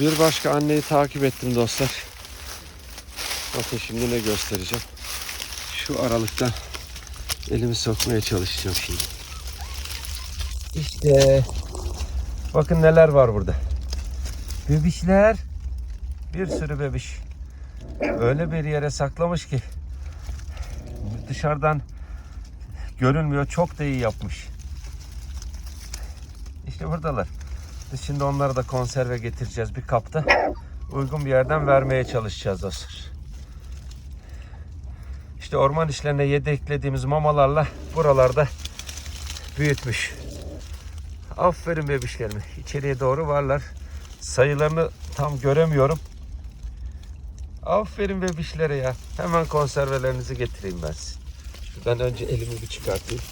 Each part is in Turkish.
Bir başka anneyi takip ettim dostlar. Bakın şimdi ne göstereceğim. Şu aralıktan elimi sokmaya çalışacağım şimdi. İşte bakın neler var burada. Bebişler. Bir sürü bebiş. Öyle bir yere saklamış ki dışarıdan görünmüyor. Çok da iyi yapmış. İşte buradalar. Biz şimdi onları da konserve getireceğiz bir kapta. Uygun bir yerden vermeye çalışacağız dostlar. İşte orman işlerine yedeklediğimiz mamalarla buralarda büyütmüş. Aferin bebişlerime. İçeriye doğru varlar. Sayılarını tam göremiyorum. Aferin bebişlere ya. Hemen konservelerinizi getireyim ben size. Şuradan önce elimi bir çıkartayım.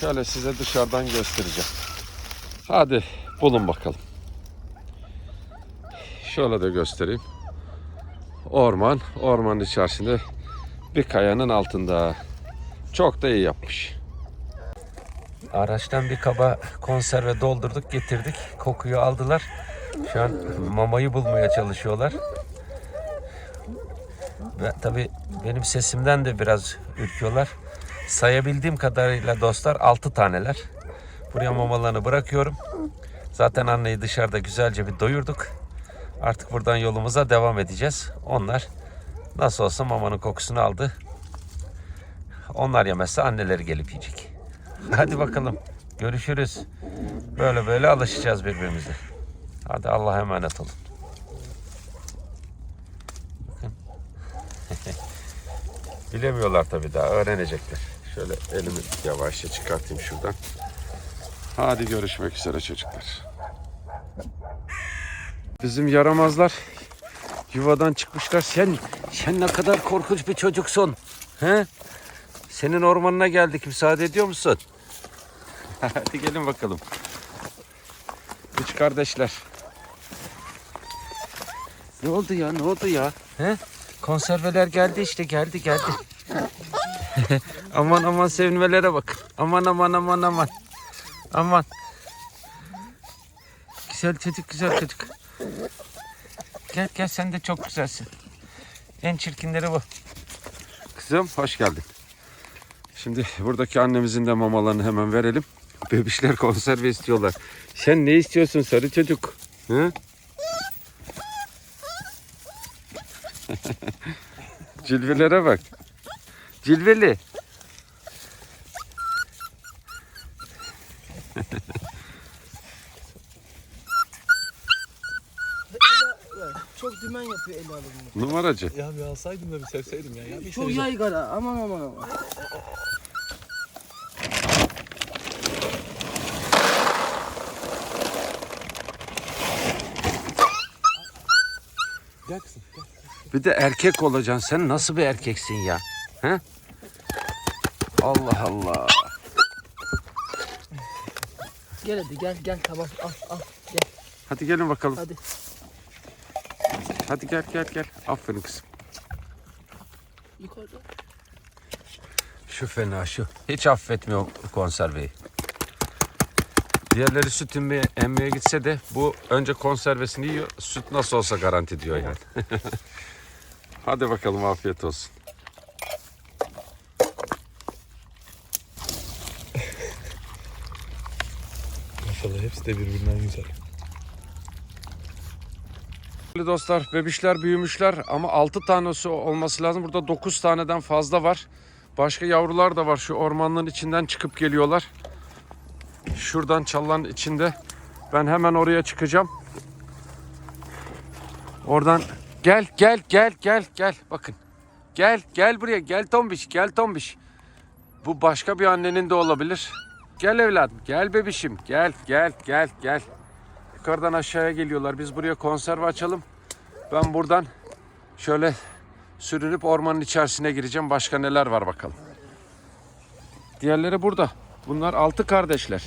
Şöyle size dışarıdan göstereceğim. Hadi bulun bakalım. Şöyle de göstereyim. Orman, ormanın içerisinde bir kayanın altında. Çok da iyi yapmış. Araçtan bir kaba konserve doldurduk getirdik. Kokuyu aldılar. Şu an mamayı bulmaya çalışıyorlar. Ve tabii benim sesimden de biraz ürküyorlar. Sayabildiğim kadarıyla dostlar 6 taneler. Buraya mamalarını bırakıyorum. Zaten anneyi dışarıda güzelce bir doyurduk. Artık buradan yolumuza devam edeceğiz. Onlar nasıl olsa mamanın kokusunu aldı. Onlar yemezse anneleri gelip yiyecek. Hadi bakalım. Görüşürüz. Böyle böyle alışacağız birbirimize. Hadi Allah'a emanet olun. Bilemiyorlar tabii daha. Öğrenecekler. Şöyle elimi yavaşça çıkartayım şuradan. Hadi görüşmek üzere çocuklar. Bizim yaramazlar yuvadan çıkmışlar. Sen sen ne kadar korkunç bir çocuksun. He? Senin ormanına geldik. Müsaade ediyor musun? Hadi gelin bakalım. Üç kardeşler. Ne oldu ya? Ne oldu ya? He? Konserveler geldi işte. Geldi geldi. aman aman sevinmelere bak. Aman aman aman aman. Aman. Güzel çocuk güzel çocuk. Gel gel sen de çok güzelsin. En çirkinleri bu. Kızım hoş geldin. Şimdi buradaki annemizin de mamalarını hemen verelim. Bebişler konserve istiyorlar. Sen ne istiyorsun sarı çocuk? Hı? Cilvelere bak. Cilveli. Çok dümen yapıyor el alımını. Numaracı. Ya bir alsaydım da bir sevseydim ya. ya bir Çok seveceğim. yaygara aman aman aman. Gel kızım gel. Bir de erkek olacaksın. Sen nasıl bir erkeksin ya? He? Allah Allah. Gel hadi gel gel tamam al al gel Hadi gelin bakalım. hadi. Hadi gel gel gel. Aferin kızım. Yukarıda. Şu fena şu. Hiç affetmiyor konserveyi. Diğerleri süt emmeye, emmeye gitse de bu önce konservesini yiyor. Süt nasıl olsa garanti diyor yani. Hadi bakalım afiyet olsun. Maşallah hepsi de birbirinden güzel. Sevgili dostlar bebişler büyümüşler ama 6 tanesi olması lazım. Burada 9 taneden fazla var. Başka yavrular da var. Şu ormanlığın içinden çıkıp geliyorlar. Şuradan çalıların içinde. Ben hemen oraya çıkacağım. Oradan gel gel gel gel gel bakın. Gel gel buraya gel tombiş gel tombiş. Bu başka bir annenin de olabilir. Gel evladım gel bebişim gel gel gel gel. Yukarıdan aşağıya geliyorlar. Biz buraya konserve açalım. Ben buradan şöyle sürünüp ormanın içerisine gireceğim. Başka neler var bakalım. Diğerleri burada. Bunlar altı kardeşler.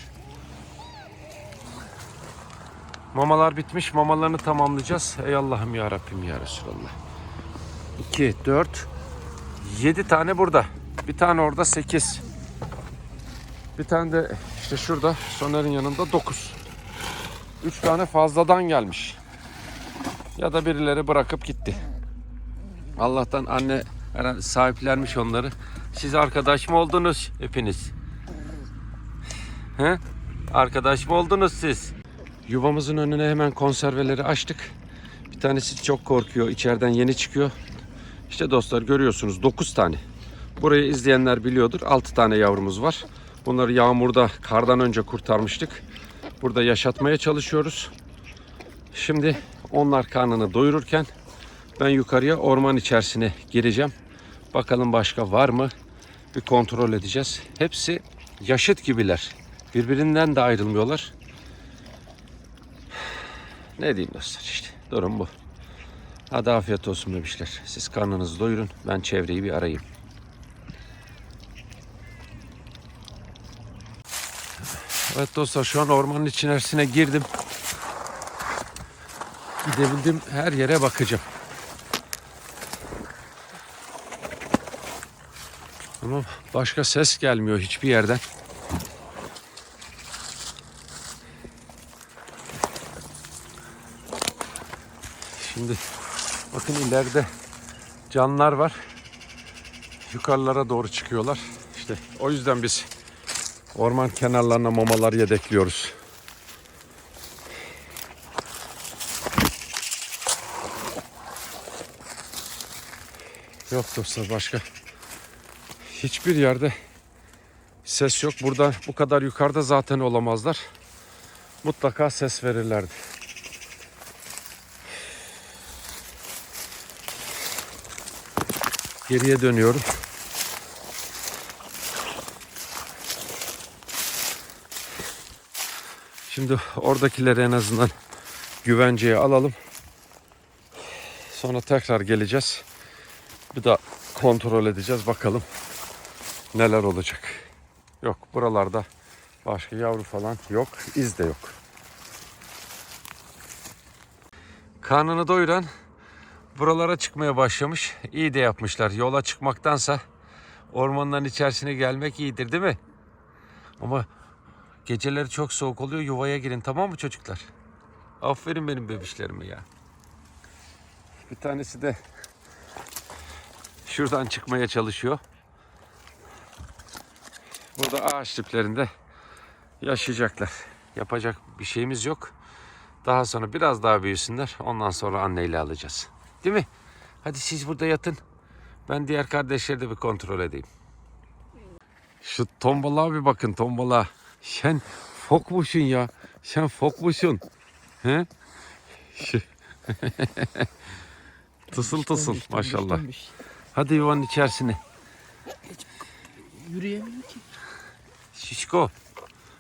Mamalar bitmiş. Mamalarını tamamlayacağız. Ey Allah'ım ya Rabbim ya Resulallah. 2, 4, 7 tane burada. Bir tane orada 8. Bir tane de işte şurada Soner'in yanında 9. Üç tane fazladan gelmiş. Ya da birileri bırakıp gitti. Allah'tan anne herhalde sahiplenmiş onları. Siz arkadaş mı oldunuz hepiniz? He? Arkadaş mı oldunuz siz? Yuvamızın önüne hemen konserveleri açtık. Bir tanesi çok korkuyor. içeriden yeni çıkıyor. İşte dostlar görüyorsunuz 9 tane. Burayı izleyenler biliyordur. 6 tane yavrumuz var. Bunları yağmurda kardan önce kurtarmıştık. Burada yaşatmaya çalışıyoruz. Şimdi onlar karnını doyururken ben yukarıya orman içerisine gireceğim. Bakalım başka var mı? Bir kontrol edeceğiz. Hepsi yaşıt gibiler. Birbirinden de ayrılmıyorlar. Ne diyeyim dostlar işte. Durum bu. Hadi afiyet olsun bebişler. Siz karnınızı doyurun. Ben çevreyi bir arayayım. Evet dostlar şu an ormanın içerisine girdim. Gidebildim her yere bakacağım. Ama başka ses gelmiyor hiçbir yerden. Şimdi bakın ileride canlar var. Yukarılara doğru çıkıyorlar. İşte o yüzden biz orman kenarlarına mamalar yedekliyoruz. Yok dostlar başka hiçbir yerde ses yok. Burada bu kadar yukarıda zaten olamazlar. Mutlaka ses verirlerdi. Geriye dönüyorum. Şimdi oradakileri en azından güvenceye alalım. Sonra tekrar geleceğiz. Bir daha kontrol edeceğiz bakalım neler olacak. Yok buralarda başka yavru falan yok. iz de yok. Karnını doyuran buralara çıkmaya başlamış. İyi de yapmışlar. Yola çıkmaktansa ormanların içerisine gelmek iyidir değil mi? Ama geceleri çok soğuk oluyor. Yuvaya girin tamam mı çocuklar? Aferin benim bebişlerime ya. Bir tanesi de şuradan çıkmaya çalışıyor. Burada ağaç diplerinde yaşayacaklar. Yapacak bir şeyimiz yok. Daha sonra biraz daha büyüsünler. Ondan sonra anneyle alacağız. Değil mi? Hadi siz burada yatın. Ben diğer kardeşleri de bir kontrol edeyim. Şu tombala bir bakın tombala. Sen fokmuşsun ya. Sen fokmuşsun. He? Şu- tısıl tısıl maşallah. Hadi yuvanın içerisine. Yürüyemiyor ki. Şişko.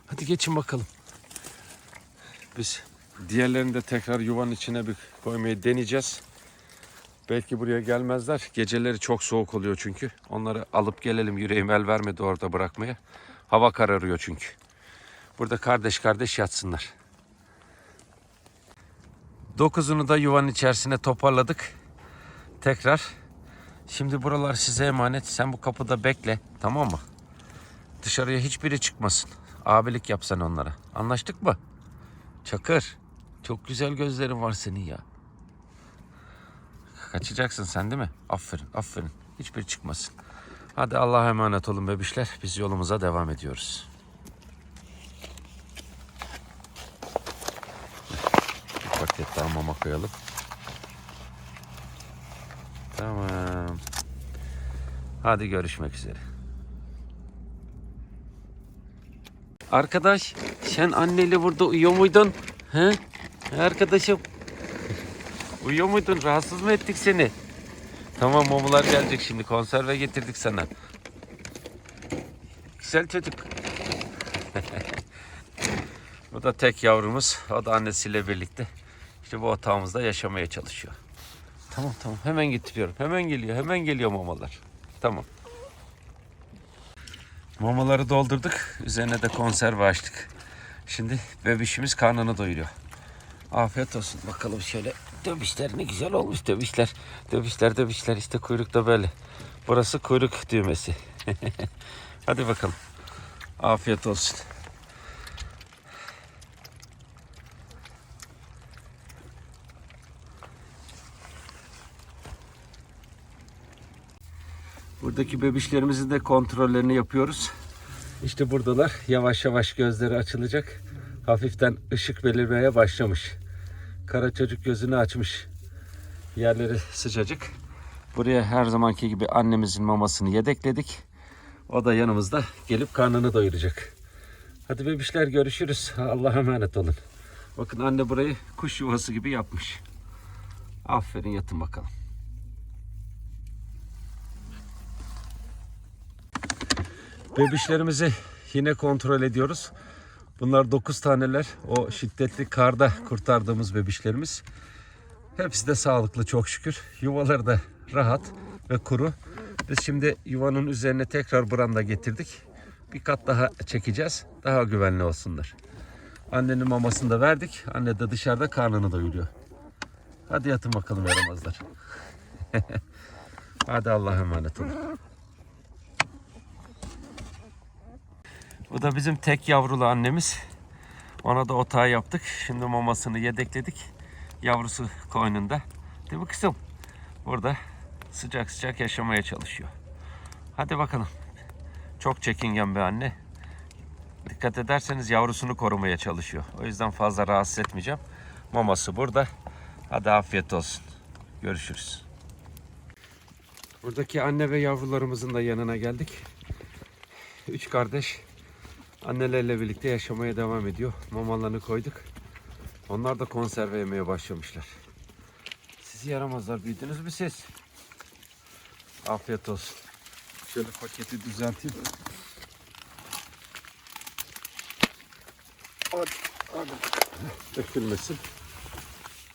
Hadi geçin bakalım. Biz diğerlerini de tekrar yuvanın içine bir koymayı deneyeceğiz. Belki buraya gelmezler. Geceleri çok soğuk oluyor çünkü. Onları alıp gelelim. Yüreğim el vermedi orada bırakmaya. Hava kararıyor çünkü. Burada kardeş kardeş yatsınlar. Dokuzunu da yuvanın içerisine toparladık. Tekrar. Şimdi buralar size emanet. Sen bu kapıda bekle. Tamam mı? Dışarıya hiçbiri çıkmasın. Abilik yapsan onlara. Anlaştık mı? Çakır. Çok güzel gözlerin var senin ya. Kaçacaksın sen değil mi? Aferin, aferin. Hiçbiri çıkmasın. Hadi Allah'a emanet olun bebişler. Biz yolumuza devam ediyoruz. Paket daha mama koyalım. Tamam. Hadi görüşmek üzere. Arkadaş sen anneyle burada uyuyor muydun? He? Arkadaşım. Uyuyor muydun? Rahatsız mı ettik seni? Tamam mamalar gelecek şimdi. Konserve getirdik sana. Güzel çocuk. bu da tek yavrumuz. O da annesiyle birlikte. İşte bu otağımızda yaşamaya çalışıyor. Tamam tamam hemen getiriyorum. Hemen geliyor. Hemen geliyor mamalar. Tamam. Mamaları doldurduk. Üzerine de konserve açtık. Şimdi bebişimiz karnını doyuruyor. Afiyet olsun. Bakalım şöyle dövüşler ne güzel olmuş dövüşler. Dövüşler dövüşler işte kuyruk da böyle. Burası kuyruk düğmesi. Hadi bakalım. Afiyet olsun. Buradaki bebişlerimizin de kontrollerini yapıyoruz. İşte buradalar. Yavaş yavaş gözleri açılacak. Hafiften ışık belirmeye başlamış. Kara çocuk gözünü açmış. Yerleri sıcacık. Buraya her zamanki gibi annemizin mamasını yedekledik. O da yanımızda gelip karnını doyuracak. Hadi bebişler görüşürüz. Allah'a emanet olun. Bakın anne burayı kuş yuvası gibi yapmış. Aferin yatın bakalım. Bebişlerimizi yine kontrol ediyoruz. Bunlar 9 taneler. O şiddetli karda kurtardığımız bebişlerimiz. Hepsi de sağlıklı çok şükür. Yuvaları da rahat ve kuru. Biz şimdi yuvanın üzerine tekrar branda getirdik. Bir kat daha çekeceğiz. Daha güvenli olsunlar. Annenin mamasını da verdik. Anne de dışarıda karnını doyuruyor. Hadi yatın bakalım yaramazlar. Hadi Allah'a emanet olun. Bu da bizim tek yavrulu annemiz. Ona da otağı yaptık. Şimdi mamasını yedekledik. Yavrusu koynunda. Değil mi kızım? Burada sıcak sıcak yaşamaya çalışıyor. Hadi bakalım. Çok çekingen bir anne. Dikkat ederseniz yavrusunu korumaya çalışıyor. O yüzden fazla rahatsız etmeyeceğim. Maması burada. Hadi afiyet olsun. Görüşürüz. Buradaki anne ve yavrularımızın da yanına geldik. Üç kardeş annelerle birlikte yaşamaya devam ediyor. Mamalarını koyduk. Onlar da konserve yemeye başlamışlar. Sizi yaramazlar büyüdünüz mü siz? Afiyet olsun. Şöyle paketi düzelteyim. Hadi, hadi. Dökülmesin.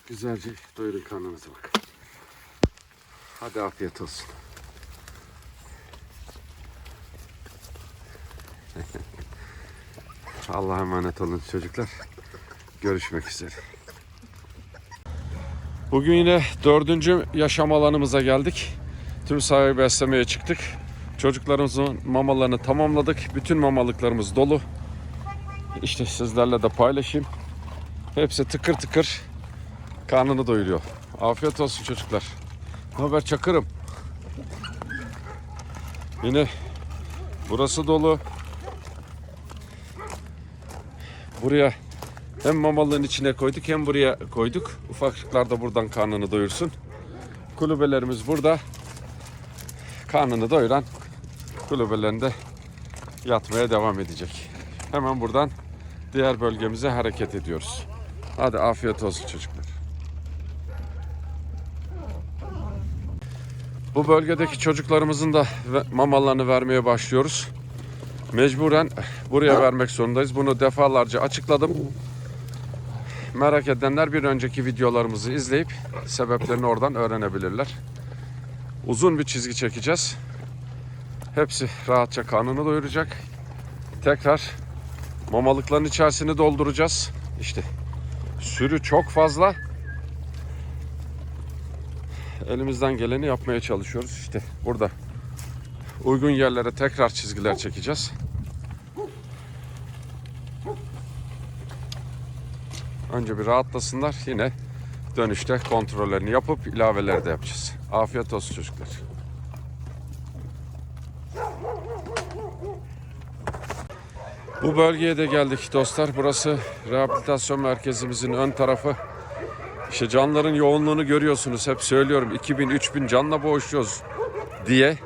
Güzelce doyurun karnınızı bak. Hadi afiyet olsun. Allah'a emanet olun çocuklar. Görüşmek üzere. Bugün yine dördüncü yaşam alanımıza geldik. Tüm sahayı beslemeye çıktık. Çocuklarımızın mamalarını tamamladık. Bütün mamalıklarımız dolu. İşte sizlerle de paylaşayım. Hepsi tıkır tıkır karnını doyuruyor. Afiyet olsun çocuklar. Ne haber Çakır'ım? Yine burası dolu. Buraya hem mamalığın içine koyduk hem buraya koyduk. Ufaklıklar da buradan karnını doyursun. Kulübelerimiz burada. Karnını doyuran kulübelerinde yatmaya devam edecek. Hemen buradan diğer bölgemize hareket ediyoruz. Hadi afiyet olsun çocuklar. Bu bölgedeki çocuklarımızın da mamalarını vermeye başlıyoruz. Mecburen buraya vermek zorundayız. Bunu defalarca açıkladım. Merak edenler bir önceki videolarımızı izleyip sebeplerini oradan öğrenebilirler. Uzun bir çizgi çekeceğiz. Hepsi rahatça karnını doyuracak. Tekrar mamalıkların içerisini dolduracağız. İşte sürü çok fazla. Elimizden geleni yapmaya çalışıyoruz. İşte burada uygun yerlere tekrar çizgiler çekeceğiz. Önce bir rahatlasınlar. Yine dönüşte kontrollerini yapıp ilaveleri de yapacağız. Afiyet olsun çocuklar. Bu bölgeye de geldik dostlar. Burası rehabilitasyon merkezimizin ön tarafı. İşte canların yoğunluğunu görüyorsunuz. Hep söylüyorum 2000-3000 canla boğuşuyoruz diye.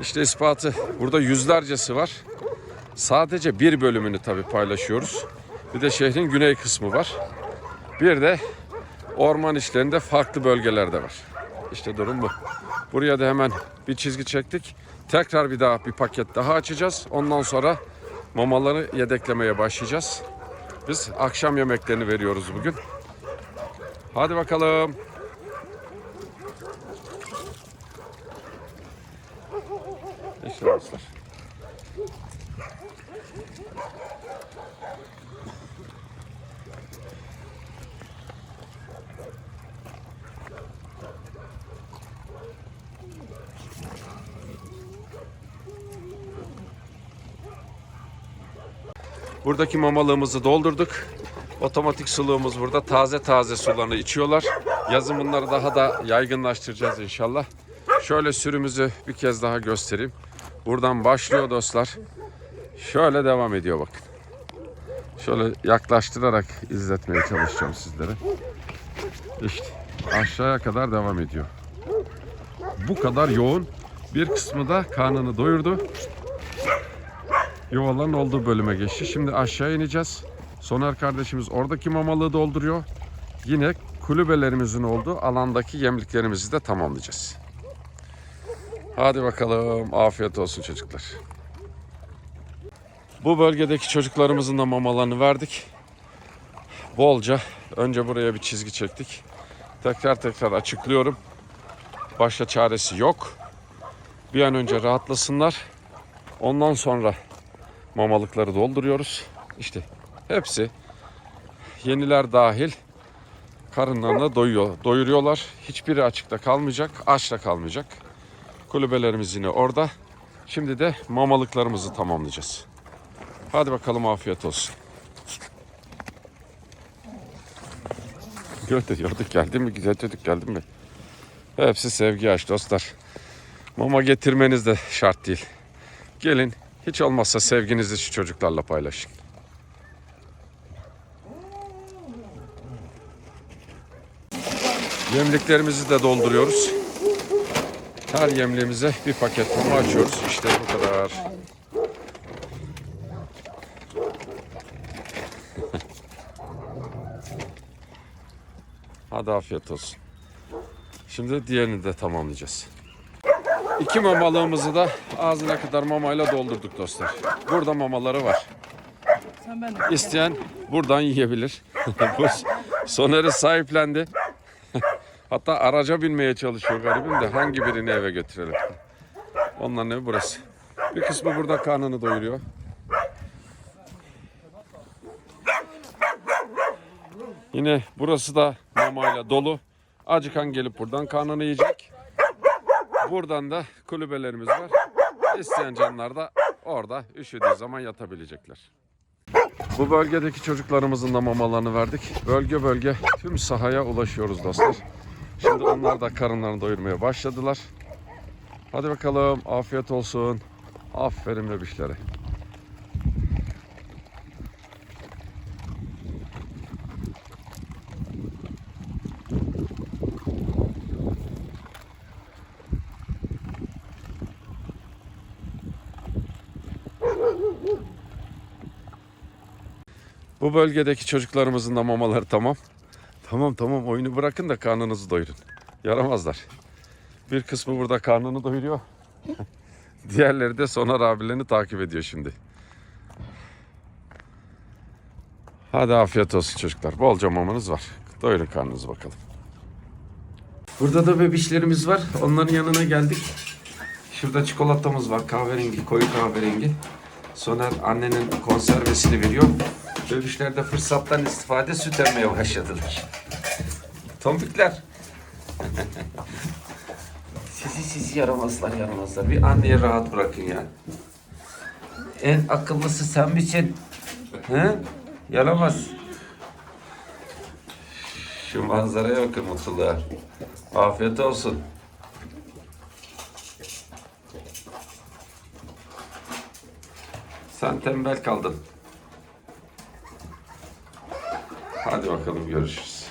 İşte ispatı. Burada yüzlercesi var. Sadece bir bölümünü tabii paylaşıyoruz. Bir de şehrin güney kısmı var. Bir de orman işlerinde farklı bölgelerde var. İşte durum bu. Buraya da hemen bir çizgi çektik. Tekrar bir daha bir paket daha açacağız. Ondan sonra mamaları yedeklemeye başlayacağız. Biz akşam yemeklerini veriyoruz bugün. Hadi bakalım. Dostlar. Buradaki mamalığımızı doldurduk. Otomatik suluğumuz burada. Taze taze sularını içiyorlar. Yazın bunları daha da yaygınlaştıracağız inşallah. Şöyle sürümüzü bir kez daha göstereyim. Buradan başlıyor dostlar. Şöyle devam ediyor bakın. Şöyle yaklaştırarak izletmeye çalışacağım sizlere. İşte aşağıya kadar devam ediyor. Bu kadar yoğun. Bir kısmı da karnını doyurdu. Yuvaların olduğu bölüme geçti. Şimdi aşağı ineceğiz. Soner kardeşimiz oradaki mamalığı dolduruyor. Yine kulübelerimizin olduğu alandaki yemliklerimizi de tamamlayacağız. Hadi bakalım. Afiyet olsun çocuklar. Bu bölgedeki çocuklarımızın da mamalarını verdik. Bolca. Önce buraya bir çizgi çektik. Tekrar tekrar açıklıyorum. Başka çaresi yok. Bir an önce rahatlasınlar. Ondan sonra mamalıkları dolduruyoruz. İşte hepsi yeniler dahil karınlarına doyuyor, doyuruyorlar. Hiçbiri açıkta kalmayacak, aç da kalmayacak. Kulübelerimiz yine orada. Şimdi de mamalıklarımızı tamamlayacağız. Hadi bakalım afiyet olsun. Gördük, gördük geldi mi? Güzel çocuk geldi mi? Hepsi sevgi aç dostlar. Mama getirmeniz de şart değil. Gelin hiç olmazsa sevginizi şu çocuklarla paylaşın. Yemliklerimizi de dolduruyoruz. Her yemliğimize bir paket mama açıyoruz. İşte bu kadar. Hadi afiyet olsun. Şimdi diğerini de tamamlayacağız. İki mamalığımızı da ağzına kadar mamayla doldurduk dostlar. Burada mamaları var. İsteyen buradan yiyebilir. Soner'i sahiplendi. Hatta araca binmeye çalışıyor garibim de hangi birini eve götürelim. Onların evi burası. Bir kısmı burada karnını doyuruyor. Yine burası da mamayla dolu. Acıkan gelip buradan karnını yiyecek. Buradan da kulübelerimiz var. İsteyen canlar da orada üşüdüğü zaman yatabilecekler. Bu bölgedeki çocuklarımızın da mamalarını verdik. Bölge bölge tüm sahaya ulaşıyoruz dostlar. Şimdi onlar da karınlarını doyurmaya başladılar. Hadi bakalım afiyet olsun. Aferin bebişlere. Bu bölgedeki çocuklarımızın da mamaları tamam. Tamam tamam oyunu bırakın da karnınızı doyurun. Yaramazlar. Bir kısmı burada karnını doyuruyor. Diğerleri de Soner abilerini takip ediyor şimdi. Hadi afiyet olsun çocuklar. Bolca mamanız var. Doyurun karnınızı bakalım. Burada da bebişlerimiz var. Onların yanına geldik. Şurada çikolatamız var. Kahverengi, koyu kahverengi. Soner annenin konservesini veriyor. Bebişler de fırsattan istifade süt emmeye başladılar. Tombikler. sizi sizi yaramazlar yaramazlar. Bir anneye rahat bırakın ya. En akıllısı sen misin? He? Yaramaz. Şu manzaraya bakın mutluluğa. Afiyet olsun. Sen tembel kaldın. Hadi bakalım görüşürüz.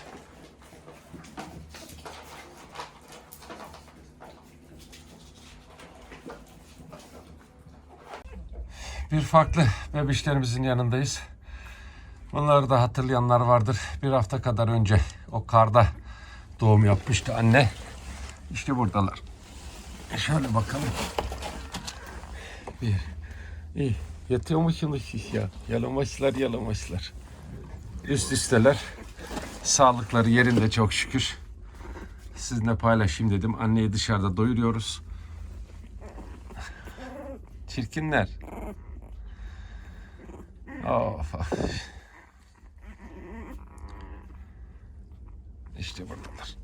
Bir farklı bebişlerimizin yanındayız. Bunları da hatırlayanlar vardır. Bir hafta kadar önce o karda doğum yapmıştı anne. İşte buradalar. E Şöyle bakalım. Bir. İyi. Yatıyor musunuz siz ya? Yalamaçlar yalamaçlar. Üst üsteler. Sağlıkları yerinde çok şükür. Sizinle paylaşayım dedim. Anneyi dışarıda doyuruyoruz. Çirkinler. Of of. İşte buradalar.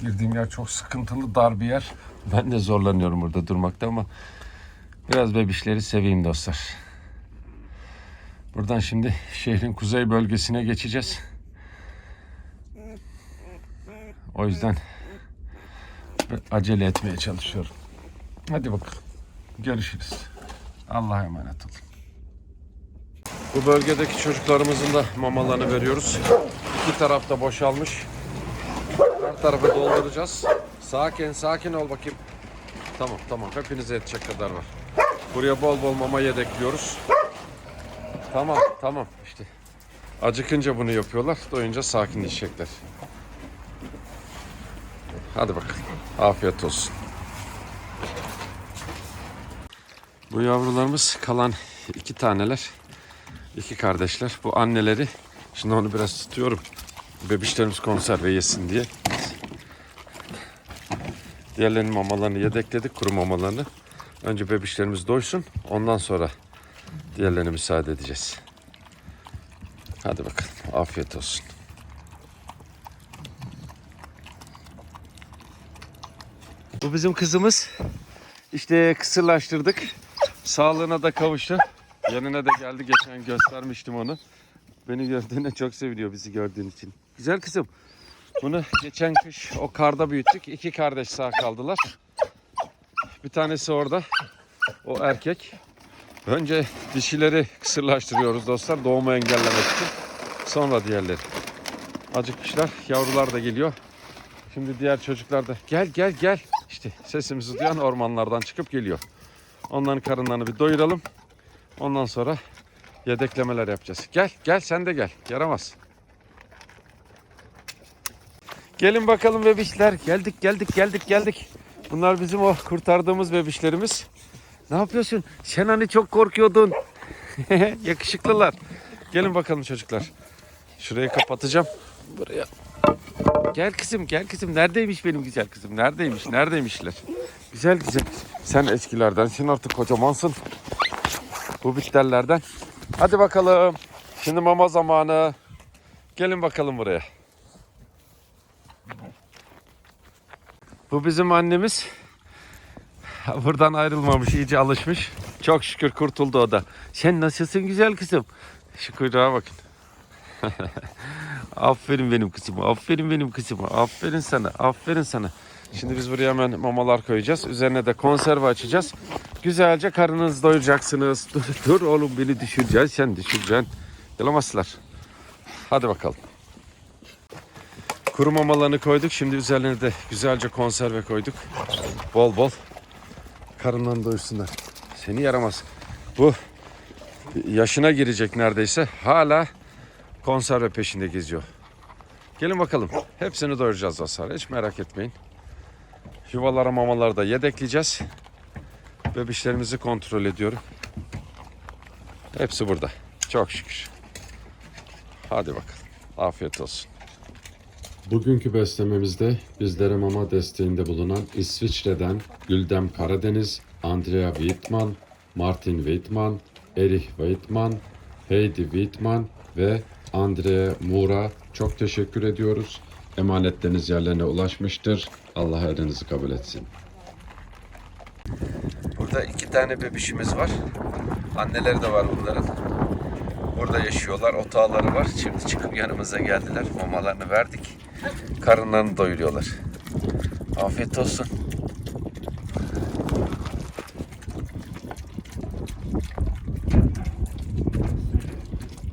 Girdiğim yer çok sıkıntılı, dar bir yer. Ben de zorlanıyorum burada durmakta ama biraz bebişleri seveyim dostlar. Buradan şimdi şehrin kuzey bölgesine geçeceğiz. O yüzden acele etmeye çalışıyorum. Hadi bakalım. Görüşürüz. Allah'a emanet olun. Bu bölgedeki çocuklarımızın da mamalarını veriyoruz. İki tarafta boşalmış. Her tarafı dolduracağız. Sakin sakin ol bakayım. Tamam tamam hepinize yetecek kadar var. Buraya bol bol mama yedekliyoruz. Tamam tamam işte. Acıkınca bunu yapıyorlar. Doyunca sakinleşecekler. Hadi bakalım. Afiyet olsun. Bu yavrularımız kalan iki taneler. iki kardeşler. Bu anneleri. Şimdi onu biraz tutuyorum. Bebişlerimiz konserve yesin diye. Diğerlerinin mamalarını yedekledik. Kuru mamalarını. Önce bebişlerimiz doysun. Ondan sonra diğerlerine müsaade edeceğiz. Hadi bakalım. Afiyet olsun. Bu bizim kızımız. İşte kısırlaştırdık. Sağlığına da kavuştu. Yanına da geldi. Geçen göstermiştim onu. Beni gördüğüne çok seviniyor bizi gördüğün için. Güzel kızım. Bunu geçen kış o karda büyüttük. İki kardeş sağ kaldılar. Bir tanesi orada. O erkek. Önce dişileri kısırlaştırıyoruz dostlar. Doğumu engellemek için. Sonra diğerleri. Acıkmışlar. Yavrular da geliyor. Şimdi diğer çocuklar da gel gel gel. İşte sesimizi duyan ormanlardan çıkıp geliyor. Onların karınlarını bir doyuralım. Ondan sonra yedeklemeler yapacağız. Gel gel sen de gel. Yaramaz. Gelin bakalım bebişler. Geldik geldik geldik geldik. Bunlar bizim o kurtardığımız bebişlerimiz. Ne yapıyorsun? Sen hani çok korkuyordun. Yakışıklılar. Gelin bakalım çocuklar. Şurayı kapatacağım. Buraya. Gel kızım gel kızım. Neredeymiş benim güzel kızım? Neredeymiş? Neredeymişler? Güzel güzel. Sen eskilerdensin artık kocamansın. Bu bitlerlerden. Hadi bakalım. Şimdi mama zamanı. Gelin bakalım buraya. Bu bizim annemiz. Buradan ayrılmamış, iyice alışmış. Çok şükür kurtuldu o da. Sen nasılsın güzel kızım? Şu kuyruğa bakın. aferin benim kızıma, aferin benim kızıma, aferin sana, aferin sana. Şimdi biz buraya hemen mamalar koyacağız. Üzerine de konserve açacağız. Güzelce karnınızı doyuracaksınız. Dur, dur oğlum beni düşüreceksin, sen düşüreceksin. Yalamazlar. Hadi bakalım. Kuru mamalarını koyduk. Şimdi üzerine de güzelce konserve koyduk. Bol bol. Karından doyursunlar. Seni yaramaz. Bu yaşına girecek neredeyse. Hala konserve peşinde geziyor. Gelin bakalım. Hepsini doyuracağız dostlar. Hiç merak etmeyin. Yuvalara mamaları da yedekleyeceğiz. Bebişlerimizi kontrol ediyorum. Hepsi burada. Çok şükür. Hadi bakalım. Afiyet olsun. Bugünkü beslememizde bizlere mama desteğinde bulunan İsviçre'den Güldem Karadeniz, Andrea Wittmann, Martin Wittmann, Erich Wittmann, Heidi Wittmann ve Andrea Mura çok teşekkür ediyoruz. Emanetleriniz yerlerine ulaşmıştır. Allah elinizi kabul etsin. Burada iki tane bebişimiz var. Anneleri de var bunların. Burada yaşıyorlar. Otağları var. Şimdi çıkıp yanımıza geldiler. Mamalarını verdik. Karınlarını doyuruyorlar. Afiyet olsun.